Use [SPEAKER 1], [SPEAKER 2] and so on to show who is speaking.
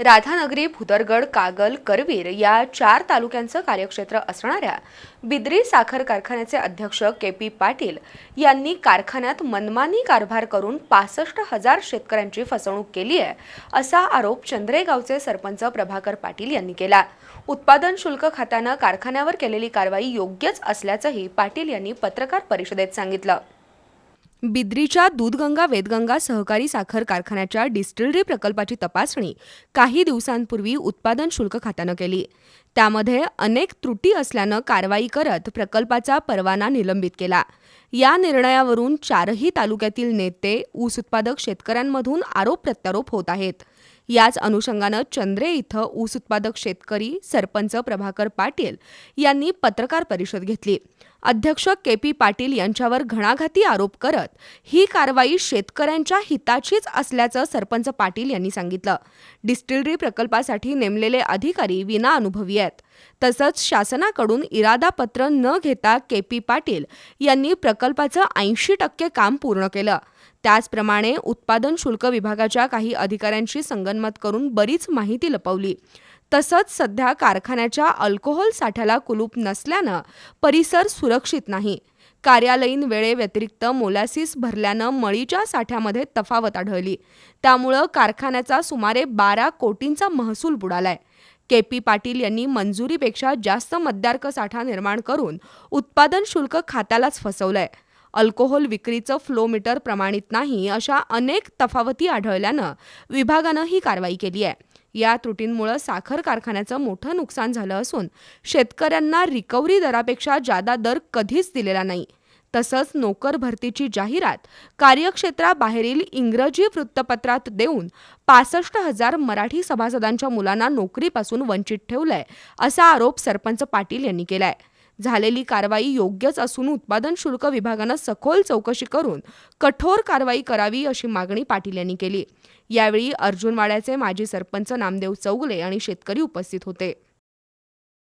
[SPEAKER 1] राधानगरी भुदरगड कागल करवीर या चार तालुक्यांचं कार्यक्षेत्र असणाऱ्या बिद्री साखर कारखान्याचे अध्यक्ष के पी पाटील यांनी कारखान्यात मनमानी कारभार करून पासष्ट हजार शेतकऱ्यांची फसवणूक केली आहे असा आरोप चंद्रेगावचे सरपंच प्रभाकर पाटील यांनी केला. उत्पादन शुल्क खात्यानं कारखान्यावर केलेली कारवाई योग्यच असल्याचंही पाटील यांनी पत्रकार परिषदेत सांगितलं. बिद्रीच्या दूधगंगा वेदगंगा सहकारी साखर कारखान्याच्या डिस्टिलरी प्रकल्पाची तपासणी काही दिवसांपूर्वी उत्पादन शुल्क खात्यानं केली. त्यामध्ये अनेक त्रुटी असल्यानं कारवाई करत प्रकल्पाचा परवाना निलंबित केला. या निर्णयावरून चारही तालुक्यातील नेते ऊस उत्पादक शेतकऱ्यांमधून आरोप प्रत्यारोप होत आहेत. याच अनुषंगानं चंद्रे इथं ऊस उत्पादक शेतकरी सरपंच प्रभाकर पाटील यांनी पत्रकार परिषद घेतली. अध्यक्ष के पी पाटील यांच्यावर घणाघाती आरोप करत ही कारवाई शेतकऱ्यांच्या हिताचीच असल्याचं सरपंच पाटील यांनी सांगितलं. डिस्टिलरी प्रकल्पासाठी नेमलेले अधिकारी विनाअनुभवी आहेत. तसंच शासनाकडून इरादापत्र न घेता के पी पाटील यांनी प्रकल्पाचं ऐंशी टक्के काम पूर्ण केलं. त्याचप्रमाणे उत्पादन शुल्क विभागाच्या काही अधिकाऱ्यांशी संगनमत करून बरीच माहिती लपवली. तसंच सध्या कारखान्याच्या अल्कोहोल साठ्याला कुलूप नसल्यानं परिसर सुरक्षित नाही. कार्यालयीन वेळेव्यतिरिक्त मोलॅसिस भरल्यानं मळीच्या साठ्यामध्ये तफावत आढळली. त्यामुळं कारखान्याचा सुमारे बारा कोटींचा महसूल बुडालाय. के पी पाटील यांनी मंजुरीपेक्षा जास्त मद्यार्क साठा निर्माण करून उत्पादन शुल्क खात्यालाच फसवलंय. अल्कोहोल विक्रीचं फ्लो मीटर प्रमाणित नाही अशा अनेक तफावती आढळल्यानं विभागानं ही कारवाई केली आहे. या त्रुटींमुळं साखर कारखान्याचं मोठं नुकसान झालं असून शेतकऱ्यांना रिकव्हरी दरापेक्षा जादा दर कधीच दिलेला नाही. तसंच नोकर भरतीची जाहिरात कार्यक्षेत्राबाहेरील इंग्रजी वृत्तपत्रात देऊन पासष्ट हजार मराठी सभासदांच्या मुलांना नोकरीपासून वंचित ठेवलंय असा आरोप सरपंच पाटील यांनी केलाय. झालेली कारवाई योग्यच असून उत्पादन शुल्क विभागानं सखोल चौकशी करून कठोर कारवाई करावी अशी मागणी पाटील यांनी केली. यावेळी अर्जुनवाड्याचे माजी सरपंच नामदेव चौगले आणि शेतकरी उपस्थित होते.